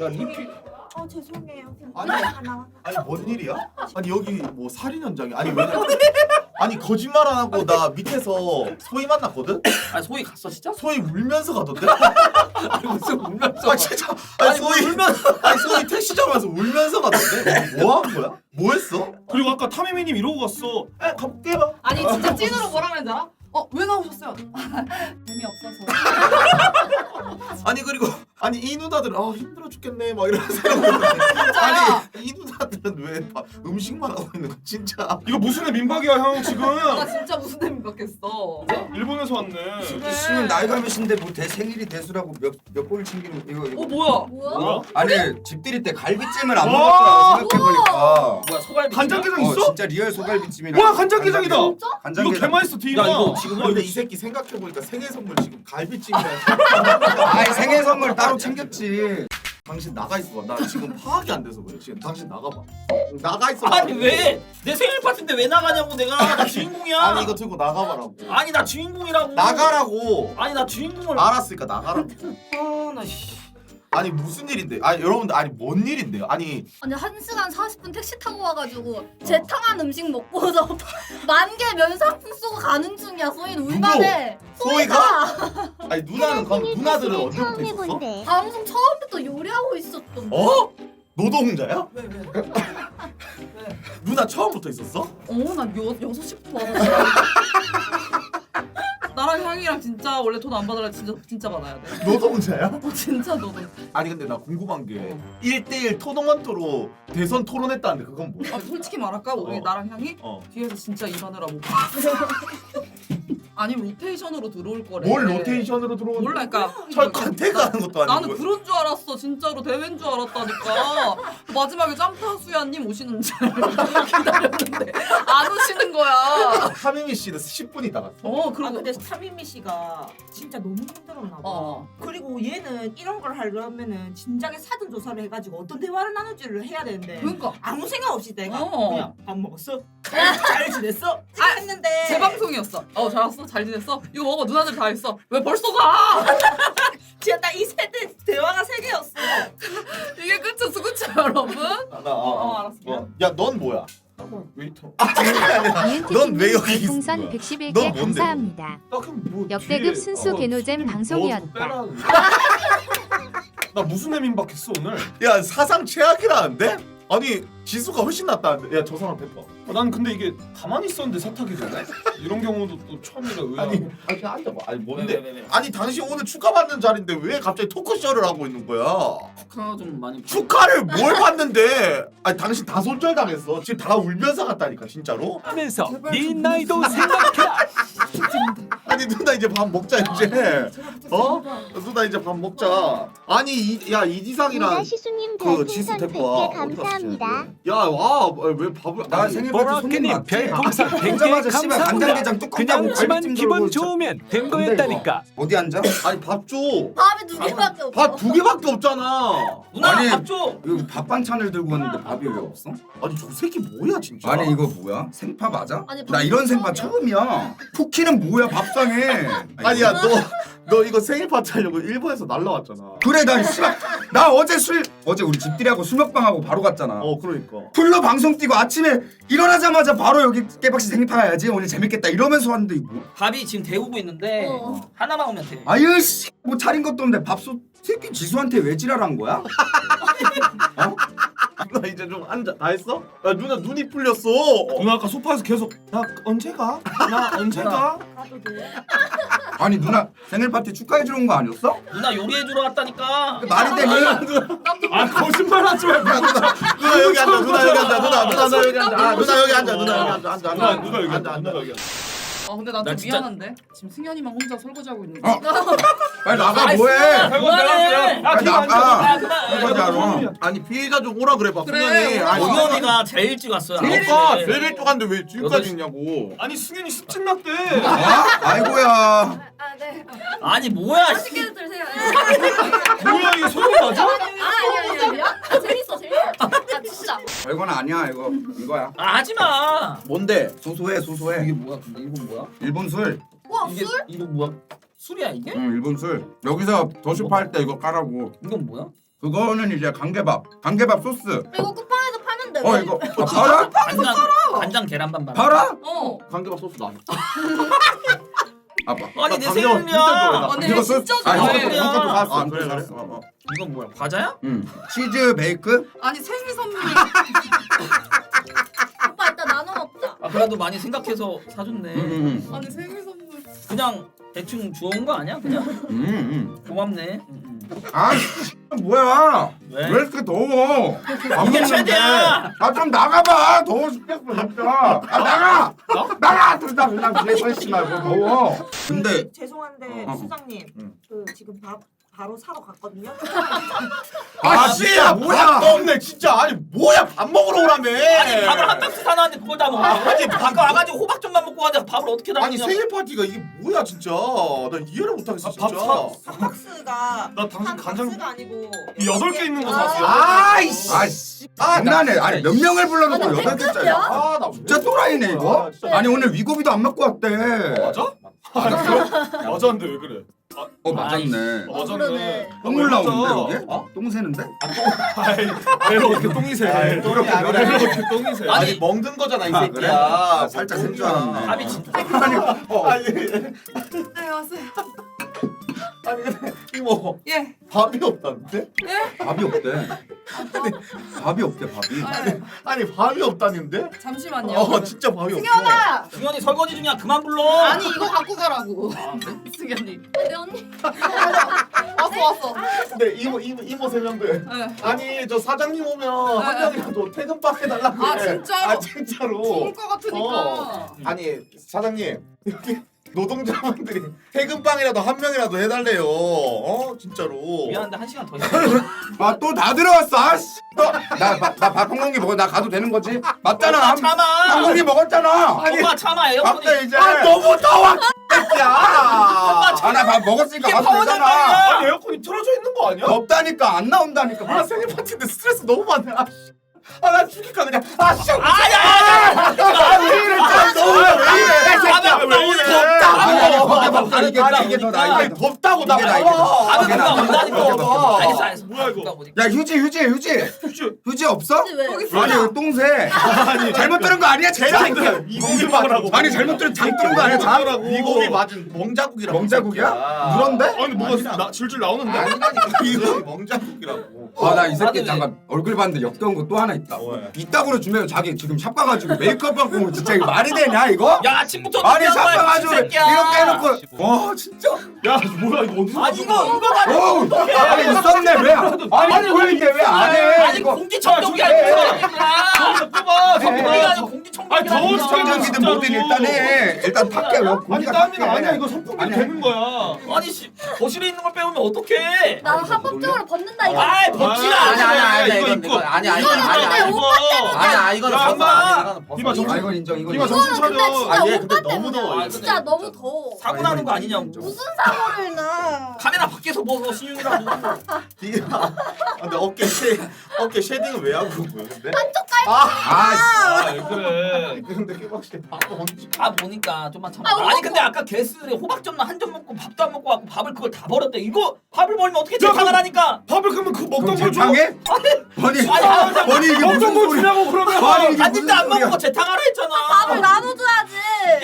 야 리필 어 죄송해요. 아니. 하나. 아니 뭔 일이야? 아니 여기 뭐 살인 현장이 아니 왜 아니 거짓말 안 하고 나 밑에서 소희 만났거든? 아니 소희 갔어 진짜? 소희 울면서 가던데? 아니 무슨 울면서 아 진짜 아니 아니 뭐 소희 울면서 아니 소희 택시 잡아서 울면서 가던데? 뭐한 거야? 뭐 했어? 그리고 아까 타미미님 이러고 갔어. 에 가볼게요. 아니 진짜 찐으로 뭐라 그랬는지 알아? 어 왜 나오셨어요? 재미없어서 아니 그리고 아니 이 누나들은 아 힘들어 죽겠네 막 이러면서 진짜야 아니 이 누나들은 왜 다 음식만 하고 있는 거야 진짜 이거 무슨 애 민박이야 형 지금. 나 진짜 무슨 애민 받겠어 일본에서 왔네. 그래. 씨는 나이가 몇인데 뭐 대 생일이 대수라고 몇몇 볼을 챙기는 이거 이거 어 뭐야 뭐야? 아니 집들이 때 갈비찜을 안 와! 먹었더라고 생각해보니까 뭐야 소갈비 간장게장 어 있어? 진짜 리얼 소갈비찜이라 와 간장게장이다. 이거 간장게장 개맛있어 디마. 야 이거 지금 근데 이 새끼 생각해보니까 생일 선물 지금 갈비찜이랑 아이 생일 선물 따로 챙겼지. 당신 나가 있어 나 지금 파악이 안 돼서 그래. 지금 당신 나가봐. 나가 있어 아니 왜? 내 생일 파티인데 왜 나가냐고 내가. 나 주인공이야. 아니 이거 들고 나가봐라고. 아니 나 주인공이라고. 나가라고. 아니 나 주인공을 알았으니까 나가라고. 아나 씨. 아니 무슨 일인데? 아니 여러분들 아니 뭔 일인데요? 아니 아니 1시간 40분 택시 타고 와가지고 재탕한 음식 먹고서 만개 면상품 쏘고 가는 중이야 소희는 울만해 소희가? 아니 누나는 그럼 누나들은 언제부터 있었어? 방송 처음부터 요리하고 있었던 어? 노동자야? 왜 왜? 누나 처음부터 있었어? 어 나 여섯 시부터 와가지고 나랑 형이랑 진짜 원래 돈 안 받으려 진짜 진짜 받아야 돼. 노동자야? 어 진짜 너도. 아니 근데 나 궁금한 게 1대1 토너먼트로 대선 토론했다는데 그건 뭐야? 아 솔직히 말할까 우리 어. 나랑 형이 어. 뒤에서 진짜 일하느라고. 아니 로테이션으로 들어올 거래. 뭘 로테이션으로 들어오는 몰라 그러니까 철권 태그하는 것도 아니고 나는 그런 줄 알았어 진짜로 대회인 줄 알았다니까 마지막에 짬타수야님 오시는 줄 기다렸는데 안 오시는 거야 하미미 씨는 10분 있다 갔어 어 아 그리고 근데 차민미 씨가 진짜 너무 힘들었나 봐. 어. 그리고 얘는 이런 걸 하려면은 진작에 사전 조사를 해가지고 어떤 대화를 나눌지를 해야 되는데 그러니까 아무 생각 없이 내가 어. 그냥 밥 먹었어? 잘 지냈어? 아, 했는데 제 방송이었어 어 잘 왔어 잘 지냈어 이거 먹어 누나들 다 했어 왜 벌써 가 진짜 딱 이 세대 대화가 세 개였어. 이게 끝이었어 그쵸 여러분 아, 나, 어, 알았어. 야 넌 뭐야? 웨이터. 넌왜 여기 있어? 풍선 넌 111개 뭔데? 감사합니다. 나 그럼 뭐 역대급 순수 어, 개노잼 방송이었다. 빼라. 나 무슨 애 민박했어 오늘? 야 사상 최악이라는데? 아니 지수가 훨씬 낫다는데 야 저 사람 대파 어, 난 근데 이게 가만히 있었는데 세탁이 되네. 이런 경우도 또 처음이라 왜? 아니 아니 그냥 앉아봐 아니 뭔데? 왜, 왜, 왜, 왜? 아니 당신 오늘 축하 받는 자리인데 왜 갑자기 토크쇼를 하고 있는 거야? 축하 좀 많이 축하를 뭘 받는데? 아니 당신 다 손절당했어 지금 다 울면서 갔다니까 진짜로? 하면서 네 나이도 생각해라. 아니 누나 이제 밥 먹자 이제 어? 누나 이제 밥 먹자 아니 이, 야 이지상이랑 시수님 그 지수 대표와 야와왜 밥을 나 아니, 생일 파티 손님 맞지? 별풍선 100개 오자마자 씨발 감사합니다. 간장게장 뚜껑 따고 그냥 집안 기분 좋으면 된 거였다니까. 어디 앉아? 아니 밥 줘 밥이 두 개밖에 없어 밥 두 개밖에 없잖아 누나 아니, 밥 줘 이거 밥 반찬을 들고 왔는데 밥이 왜 없어? 아니 저 새끼 뭐야 진짜 아니 이거 뭐야? 생파 맞아? 아니, 나 이런 생파 처음이야. 처음이야. 쿠키는 뭐야 밥상 에? 아니야 너 너 이거 생일 파티 하려고 일본에서 날라왔잖아. 그래 나 씨발 나 어제 술 어제 우리 집들이하고 술 먹방하고 바로 갔잖아. 어 그러니까. 풀로 방송 뛰고 아침에 일어나자마자 바로 여기 깨박씨 생일 파야지. 오늘 재밌겠다. 이러면서 왔는데 이거 뭐. 밥이 지금 데우고 있는데 어. 하나만 오면 돼. 아유 씨뭐 차린 것도 없는데 밥솥 새끼 지수한테 왜 지랄한 거야? 누나 이제 좀 앉아 다 했어? 야 누나 눈이 풀렸어 누나 아까 소파에서 계속 나 언제 가? 나 언제 가? 가도 돼. 아니 누나 생일 파티 축하해 주러 온 거 아니었어? 누나 요리해 주러 왔다니까 말이 되니? 아 거짓말하지 말고. 누나 여기 앉아 누나 여기 앉아 누나 누나 너 여기 앉아 아, 누나 여기 앉아 누나 여기 앉아 누나 누나 여기. 앉아 누나 여기. 앉아. 아 근데 난나좀 진짜- 미안한데 지금 승현이만 혼자 설거지하고 있는 어. 거 빨리 나가 아이, 뭐해? 아이고 그만해. 내가 아 앉아. 나가. 아 설거지 하러. 아니 피해자 좀 오라 그래 봐 그래, 승현이 오라. 아니 원희 언니가 제일 일찍 왔어요 시에. 제일 일찍 왔는데 왜 지금까지 있냐고 아니 승현이 습진 났대. 어? 아이고야. 아 네 아니 뭐야 씨. 맛있게 드세요 뭐야 이게 소리 맞아? 아 아니 아니 아니야 아, 아 진짜 별건 아니야 이거 이거야. 아 하지 마 뭔데? 소소해 소소해. 이게 뭐야 근데 이건 뭐야? 일본 술. 와 이게 술? 이거 뭐야? 술이야 이게? 응 일본 술. 여기서 더슈파 할 때 이거 까라고. 이건 뭐야? 그거는 이제 간개밥 간개밥 소스 이거 쿠팡에서 파는데 어 왜? 이거 아, 팔아? 간장 간장 계란반 반. 팔아? 어. 관계밥 소스 나. 아빠 아니 내나 생일이야. 아, 근데 이거? 진짜 아, 좋아해. 이거 형 것도 사왔어. 아, 그래 그래, 그래. 그래. 어, 어. 이건 뭐야? 과자야? 응 치즈 베이크 아니 생일 선물이 오빠 일단 나눠 먹자. 아 그래도 많이 생각해서 사줬네. 응응응 아니 생일 선물 그냥 대충 주워온 거 아니야? 그냥 음, 고맙네. 음, 음. 아 뭐야 왜? 왜 이렇게 더워 안 이게 최대야. 아 좀 나가봐 더워 죽겠어 진짜 아 나가 나가 둘다 그냥 뒤에 서 말고 더워 근데 죄송한데 어, 어. 수장님 응. 그 지금 밥 바로 사러 갔거든요. 아 진짜 뭐야 밥도 없네 진짜 아니 뭐야 밥 먹으러 오라며 아니 밥을 한 박스 사놨는데 그걸 다 먹어. 아니 아까 와가지고 호박전만 먹고 가는데 밥을 어떻게 다 아니 먹냐? 생일 파티가 이게 뭐야 진짜 나 이해를 못하겠어 아, 밥 진짜 사- 한 박스가 나 당신 한 간장 박스가 아니고 이 여덟 개 있는 거 아. 샀어. 아이씨 아씨 아, 장난해 아니 몇 명을 아, 불러놓고 나 여덟? 개짜리 아나 진짜 또라이네 이거 아니 오늘 위고비도 안 맞고 왔대 맞아? 아니 맞았는데 왜 그래? 어 맞았네 어. 맞았네. 똥물 나오는데 여기? 어? 똥 새는데? 아이, 왜 이렇게 똥이 새? 아이, 왜 똥이 아니라. 이렇게 똥이 새? 아니 아니, 먹는 거잖아 이 아, 새끼야 그래? 아, 살짝 센줄 알았네. 밥이 진짜. 아니 네 왔어요 아니 근데 이모 예 밥이 없다는데? 밥이 없대 밥이 없대 밥이 아, 아니 밥이 없다는데? 잠시만요 어 진짜 밥이 없어 승현아. 승현이 설거지 중이야. 그만 불러. 아니 이거 갖고 가라고 승현이 내 언니. 왔어 왔어 근데 이모 이모 이모 세 명들 네. 아니 저 사장님 오면 한 네. 명이라도 퇴근박 해달라고 아, 그래. 진짜로? 아 진짜로 죽을 것 같으니까 어. 아니 사장님 여기 노동자분들이 퇴근빵이라도 한 명이라도 해달래요. 어 진짜로. 미안한데 한 시간 더 있어. 아또 다 들어왔어. 아씨. 나나밥 한 공기 먹어. 나 가도 되는 거지? 맞잖아. 엄마 한, 참아. 한 공기 먹었잖아. 엄마 참아 에어컨이. 이제. 아 너무 더워 새끼야 아나 밥 먹었으니까 이게 가도 되잖아. 말이야. 아니 에어컨이 틀어져 있는 거 아니야? 덥다니까 안 나온다니까. 아 생일 파티인데 스트레스 너무 많네. 아 나 죽일까 그냥. 아 씨. 아야. 아왜 이래 진짜. 너무 왜 이래. 새끼야 밥이 왜 이래. 없다. 아니 아니 덥다고. 먹자 이게 더 덥다고. 나 밥이 이게 나, 온다니까. 이게 나. 뭐야, 이거? 보니까. 야 휴지 휴지. 휴지. 휴지 없어? 왜? 아니 이거 똥새. 잘못 들은 거 아니야? 진짜 이 고기 맞은 아니 잘못 들은 장 들은 거 아니야? 장? 이 고기 맞은 멍자국이라고 멍자국이야? 누런데? 아니 뭐가 나 줄줄 나오는데? 이거? 멍자국이라고. 아 나 이 새끼 잠깐 얼굴 봤는데 역겨운 거 또 하나 있다. 왜? 이따구로 주면 자기 지금 샵 가가지고 메이크업 하고 오면 진짜 이거 말이 되냐 이거? 야 아침부터 아니 샵 가가지고. 이렇게 해놓고. 와 진짜? 야 뭐야 이거 어디서 아니 이거 이거 아니 있었네 왜 아니 왜 이게 왜 안 해 아니 이거 공기 청정기 아, 아니야. 뽑아 공기가 아니고 공기 청정기. 아니, 더워 아니야. 죽겠네, 청정기든 진짜로. 뭐든 일단 해 일단 왜 아니 땀이 아니야 이거 선풍기 아니, 되는 거야 아니 씨 거실에 있는 걸 빼오면 어떡해? 나 합법적으로 벗는다 이거. 아이 벗지 마. 아니, 아니, 아니, 이거 이거 입고. 입고. 아니 아니 이거는 아니 근데 오빠 때문에 아니야 이거는 야, 벗어. 엄마. 이거는 벗어. 이봐, 정신- 아 이건 인정 이건 이봐, 인정 정신 이거는 근데 차려. 진짜 아, 얘 오빠 근데 너무 때문이야. 더워, 진짜 이거. 너무 더워. 사고 나는 거 아니냐고. 무슨 사고를 나? 카메라 밖에서 벗어 신윤이라고. 이게 아 근데 어깨 쉐 어깨 쉐딩은 왜 하고 그런 거야 근데 아왜 그래 근데 깨박씨 밥도 언제 아 보니까 좀만 참아. 아, 아니 먹고. 근데 아까 개수들이 호박전만 한점 먹고 밥도 안 먹고 왔고 밥을 그걸 다 버렸대. 이거 밥을 버리면 어떻게 재탕을 하니까? 밥을 그러면 그 먹던 그럼 걸 줘. 재탕해? 아니 아니, 아니, 아니 이게 먹던 무슨 걸 소리야 주냐고 그러면 아니 이게 한 무슨 입도 안 소리야 먹고 재탕하라 했잖아. 밥을 나눠줘야지.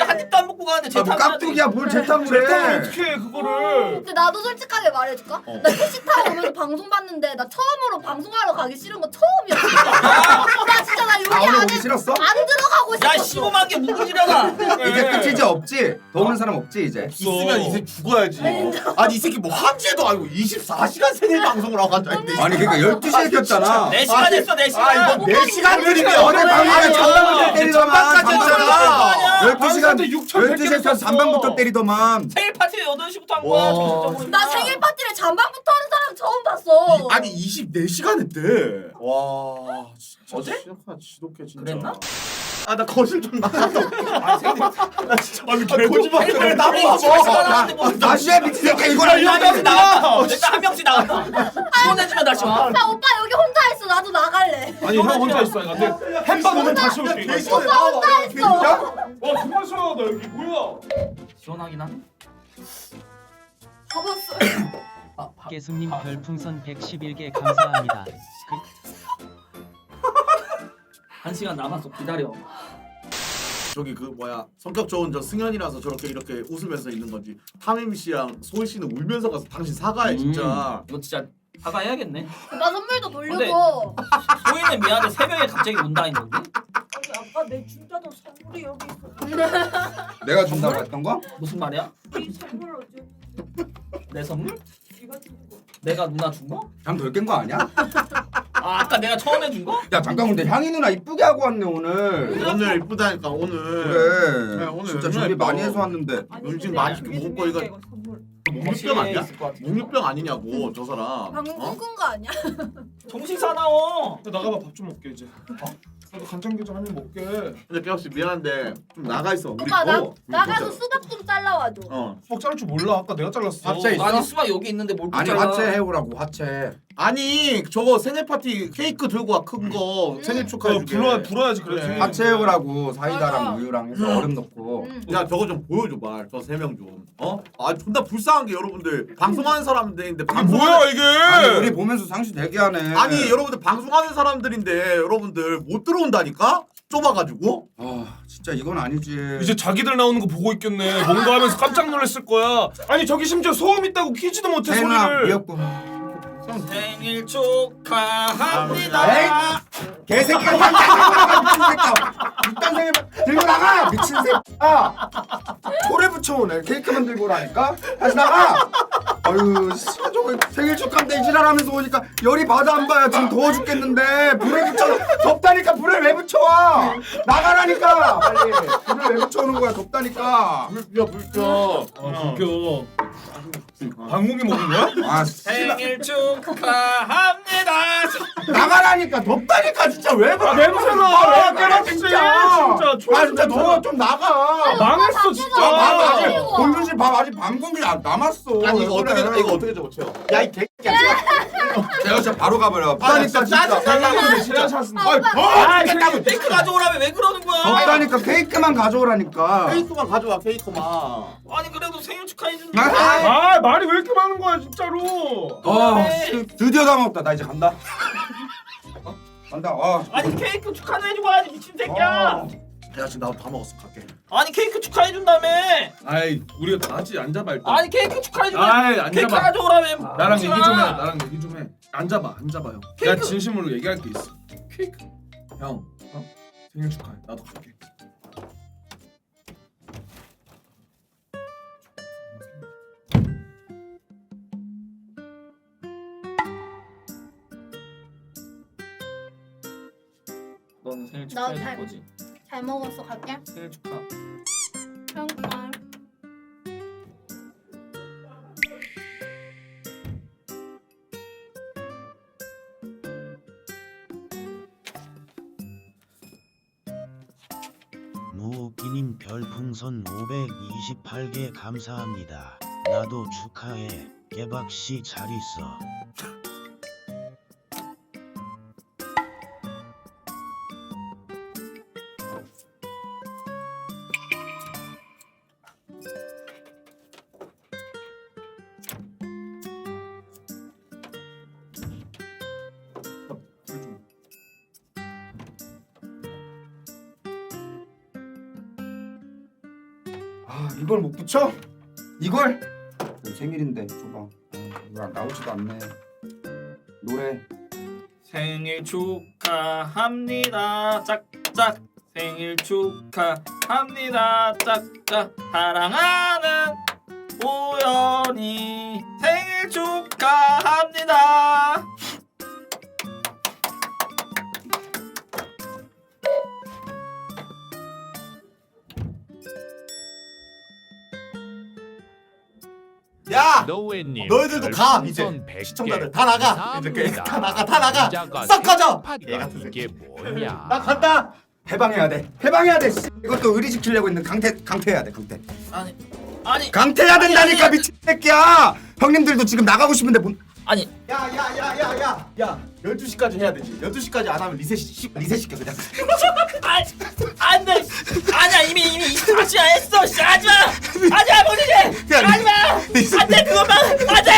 야, 한 입도 안 먹고 가는데 아, 뭐 재탕. 깍두기야 뭘 재탕을 해 어떻게 해 그거를 근데 나도 솔직하게 말해줄까? 어. 나 택시 타고 오면서 방송 봤는데 나 처음으로 방송하러 가기 싫은 거 처음이었어. 나 진짜 나 여기 아 오늘 안에 오기 싫었어? 안 들어가고 야 싶었어. 15만 개 묵은지려나. 이제 끝이지 없지? 더 오는 사람 없지 이제? 있으면 이 새끼 죽어야지. 아니 이 새끼 뭐 한지도 아니고 24시간 생일 방송을 하고 앉아 있네. 아니 그러니까 12시에 켰잖아. 4시간 아니, 했어 4시간. 아 이거 4시간 들이면 어제 방송에 전방부터 때리더만. 전방까지 12시간 6,100 12시에 켜서 잔방부터 때리더만. 생일 파티 8시부터 한 거야. 와. 정신적으로. 나 생일 파티를 잔방부터 하는 사람 처음 봤어. 아니 24시간 했대 와 진짜 어제? 지독하, 지독해 진짜 그랬나? 아 나 거실 좀 나갔다 아, 나 진짜 아니 아, 거짓말 생일 그래 파티 나보고 24시간 봐 하는데 뭐. 다시 해 미친 새끼 이거 일단 한 명씩 나갔다. 일단 한 명씩 나갔다. 시원해지면 다시 와. 야 오빠 여기 혼자 있어. 나도 나갈래. 아니 형 혼자 있어 근데 햄밥 오면 다시 올게 오빠 혼자 있어. 와 정말 시원하다 여기 뭐야 시원하긴 하네. 가봤어요 아, 밥. 깨슴님 아. 별풍선 111개 감사합니다. 한 시간 남았어 기다려. 저기 그 뭐야 성격 좋은 저 승현이라서 저렇게 이렇게 웃으면서 있는 건지 타미미 씨랑 소희 씨는 울면서 가서 당신 사과해 진짜. 이거 진짜 사과해야겠네. 오빠 선물도 돌리고 소희는 미안해 새벽에 갑자기 운다 했는데 아니 아까 내 준다던 선물이 여기 있어. 내가 준다고 했던 거? 무슨 말이야? 이 선물 내 선물? 내가 누나 준 거? 잠덜깬 거 아니야? 아 아까 내가 처음에 준 거? 야 잠깐 근데 향이 누나 이쁘게 하고 왔네 오늘. 오늘 이쁘다니까 오늘. 그래. 네, 오늘 진짜 오늘 준비 예뻐. 많이 해서 왔는데. 아니, 음식 근데 맛있게 먹을 거 중요한 이거 게 선물. 목류병 아니야? 있을 것 같아. 목류병 아니냐고 저 사람. 방금 어? 꿈꾼 거 아니야? 정신 사나워. 나가봐 밥 좀 먹게 이제. 나도 간장 게장 한 입 먹게. 근데 깨혁 씨 미안한데 좀 나가 있어. 우리 오빠 나. 우리 나가서. 수박 좀 잘라와줘. 어. 수박 자를 줄 몰라. 아까 내가 잘랐어. 합체 있어? 아니 수박 여기 있는데 뭘 아니 잘라. 화채 해오라고 화채. 아니 저거 생일 파티 케이크 들고 와 큰 거 생일 축하해 그거 줄게. 불어 불어야지 그래. 화채 해오라고 사이다랑 맞아. 우유랑 해서 음. 얼음 넣고. 응. 야 저거 좀 보여줘봐 저세 명 좀. 어? 아 존나 불쌍한 게 여러분들 방송하는 사람들인데 이게 방송하는- 뭐야 이게? 아니 우리 보면서 상시 대기하네. 아니 여러분들 방송하는 사람들인데 여러분들 못 들어온다니까 좁아가지고. 아 진짜 이건 아니지. 이제 자기들 나오는 거 보고 있겠네. 뭔가 하면서 깜짝 놀랐을 거야. 아니 저기 심지어 소음 있다고 키지도 못해 소리를. 미역국. 생일 축하합니다. 새끼야. 이딴 생일 들고 나가 미친 새끼야. 초래 붙여오네 케이크 만 들고 오라니까 다시 나가. 아유 씨 저거 생일 축하인데 지랄하면서 오니까 열이 받아 안 봐요 지금 더워 죽겠는데 불에 붙여 덥다니까 불에 왜 붙여와 나가라니까 빨리 불에 왜 붙여오는 거야 덥다니까 불뼈 불뼈. 아 웃겨. 방공이 먹은 거야? 아 씨. 생일 축하합니다. 나가라니까 덥다니까 진짜 왜 그래 냄새나. 아, 왜 그래, 진짜 진짜. 아 진짜 진짜 너좀 나가 망했어 아, 진짜. 밥 아직. 공준 씨밥 아직 반공기 안 남았어. 아니 왜 이거 어떻게 그래? 이거 어떻게 적어쳐? 야이 개새끼야. 내가 진짜 바로 가버려. 아 덥다니까 진짜 짜증 진짜. 찼습니다. 아이 더 죽겠다고. 케이크 가져오라며 왜 그러는 거야? 덥다니까 케이크만 가져오라니까. 케이크만 가져와 케이크만. 아니 그래도 생일 축하해 준다. 아, 아 말이 왜 이렇게 많은 거야 진짜로. 어, 씨, 드디어 다 먹다. 나 이제 간다. 어? 간다. 아, 아니 케이크 축하는 해주고 가야지 미친 새끼야. 어. 야 지금 나도 다 먹었어 갈게. 아니 케이크 축하해 준다며. 아이 우리가 다 같이 앉아봐 일단. 아니 케이크 축하해 준다. 아이 앉아봐. 케이크 가져오라며. 나랑 얘기 마. 좀 해. 나랑 얘기 좀 해. 앉아봐, 앉아봐요. 내가 케이크. 진심으로 얘기할 게 있어. 케이크. 형, 어? 생일 축하해. 나도 갈게. 너는 생일 나 축하해 줄 잘- 거지. 잘 먹었어 갈게. 생일 축하. 평가. 무기님 별풍선 528개 감사합니다. 나도 축하해. 개박씨 잘 있어. 이걸 못 붙여? 이걸? 내 생일인데 줘봐. 아, 이거 나오지도 않네. 노래. 생일 축하합니다. 짝짝. 생일 축하합니다. 짝짝. 사랑하는 우연이 생일 축하합니다. 너희들도 가 이제 별풍선 100개 시청자들 다 나가 이렇게 감사합니다. 다 나가 다 나가 싹 생각하다. 얘 같은 새끼 이게 뭐냐 나 간다 해방해야 돼. 해방해야 돼. 씨. 이것도 의리 지키려고 있는 강태 강태해야 돼. 강태. 아니 아니 강태해야 된다니까 미친 새끼야. 형님들도 지금 나가고 싶은데 뭐 아니. 야야야야야 야 12시까지 해야 되지. 12시까지 안 하면 리셋 시, 리셋 시켜 그냥. 아니 안돼. 아니야 이미 이미 24시간 했어. 씨, 하지마. 하지마 야, 하지마. 안돼 그것만. 안돼